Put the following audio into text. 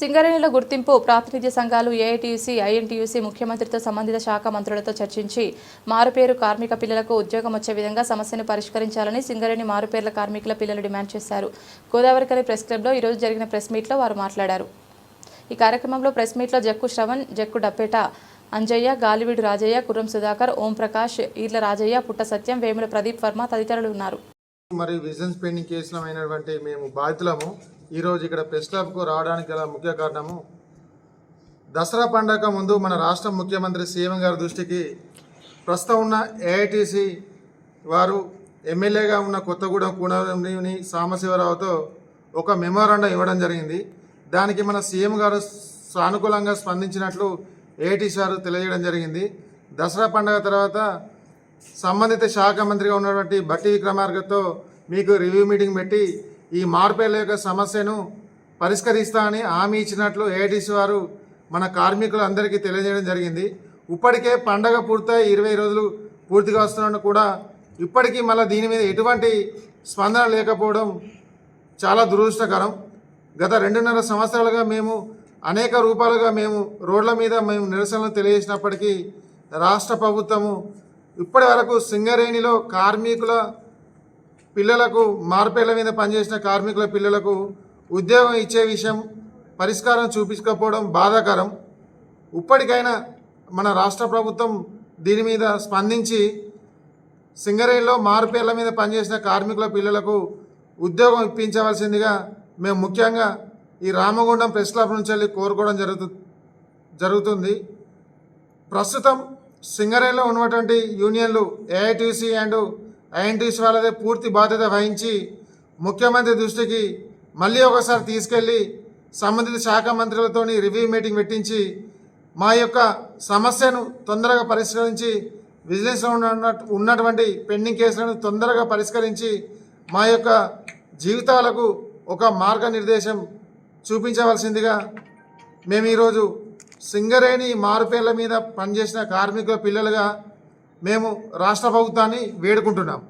సింగరేణిలో గుర్తింపు ప్రాతినిధ్య సంఘాలు ఏఐటీయూసీ ఐఎన్టీయూసీ ముఖ్యమంత్రితో సంబంధిత శాఖ మంత్రులతో చర్చించి మారుపేరు కార్మిక పిల్లలకు ఉద్యోగం వచ్చే విధంగా సమస్యను పరిష్కరించాలని సింగరేణి మారుపేర్ల కార్మికుల పిల్లలు డిమాండ్ చేశారు. గోదావరికని ప్రెస్ క్లబ్లో ఈరోజు జరిగిన ప్రెస్ మీట్లో వారు మాట్లాడారు. ఈ కార్యక్రమంలో ప్రెస్ మీట్లో జక్కు శ్రవణ్ జక్కు డప్పేట అంజయ్య గాలివీడు రాజయ్య కుర్రం సుధాకర్ ఓం ప్రకాష్ ఈర్ల రాజయ్య పుట్ట సత్యం వేముల ప్రదీప్ వర్మ తదితరులు ఉన్నారు. మరియు విజిలెన్స్ పెండింగ్ కేసులో అయినటువంటి మేము బాధితులము. ఈరోజు ఇక్కడ ప్రెస్ క్లబ్కు రావడానికి గల ముఖ్య కారణము దసరా పండగ ముందు మన రాష్ట్ర ముఖ్యమంత్రి సీఎం గారి దృష్టికి ప్రస్తుతం ఉన్న ఏఐటీసీ వారు ఎమ్మెల్యేగా ఉన్న కొత్తగూడెం కూడలిని సాంబశివరావుతో ఒక మెమోరాండం ఇవ్వడం జరిగింది. దానికి మన సీఎం గారు సానుకూలంగా స్పందించినట్లు ఏఐటీసీ వారు తెలియజేయడం జరిగింది. దసరా పండగ తర్వాత సంబంధిత శాఖ మంత్రిగా ఉన్నటువంటి బట్టి విక్రమార్కతో మీకు రివ్యూ మీటింగ్ పెట్టి ఈ మార్పేర్ల యొక్క సమస్యను పరిష్కరిస్తామని హామీ ఇచ్చినట్లు ఏఐటీసీ వారు మన కార్మికులందరికీ తెలియజేయడం జరిగింది. ఇప్పటికే పండగ పూర్తయి ఇరవై రోజులు పూర్తిగా వస్తున్న కూడా ఇప్పటికీ మళ్ళీ దీని మీద ఎటువంటి స్పందన లేకపోవడం చాలా దురదృష్టకరం. గత రెండున్నర సంవత్సరాలుగా మేము అనేక రూపాలుగా మేము రోడ్ల మీద మేము నిరసనలు తెలియజేసినప్పటికీ రాష్ట్ర ప్రభుత్వము ఇప్పటి వరకు సింగరేణిలో కార్మికుల పిల్లలకు మార్పేళ్ళ మీద పనిచేసిన కార్మికుల పిల్లలకు ఉద్యోగం ఇచ్చే విషయం పరిష్కారం చూపించకపోవడం బాధాకరం. ఇప్పటికైనా మన రాష్ట్ర ప్రభుత్వం దీని మీద స్పందించి సింగరేణిలో మారుపేర్ల మీద పనిచేసిన కార్మికుల పిల్లలకు ఉద్యోగం ఇప్పించవలసిందిగా మేము ముఖ్యంగా ఈ రామగుండం ప్రెస్ క్లబ్ నుంచి వెళ్ళి కోరుకోవడం జరుగుతు జరుగుతుంది. ప్రస్తుతం సింగరేలో ఉన్నటువంటి యూనియన్లు ఏఐటీసీ అండ్ ఐఎన్టీసీ వాళ్ళదే పూర్తి బాధ్యత వహించి ముఖ్యమంత్రి దృష్టికి మళ్ళీ ఒకసారి తీసుకెళ్ళి సంబంధిత శాఖ మంత్రులతోని రివ్యూ మీటింగ్ పెట్టించి మా యొక్క సమస్యను తొందరగా పరిష్కరించి విజిలెన్స్లో ఉన్న ఉన్నటువంటి పెండింగ్ కేసులను తొందరగా పరిష్కరించి మా యొక్క జీవితాలకు ఒక మార్గనిర్దేశం చూపించవలసిందిగా మేము ఈరోజు సింగరేణి మారుపేర్ల మీద పనిచేసిన కార్మికుల పిల్లలుగా మేము రాష్ట్ర ప్రభుత్వాన్ని వేడుకుంటున్నాం.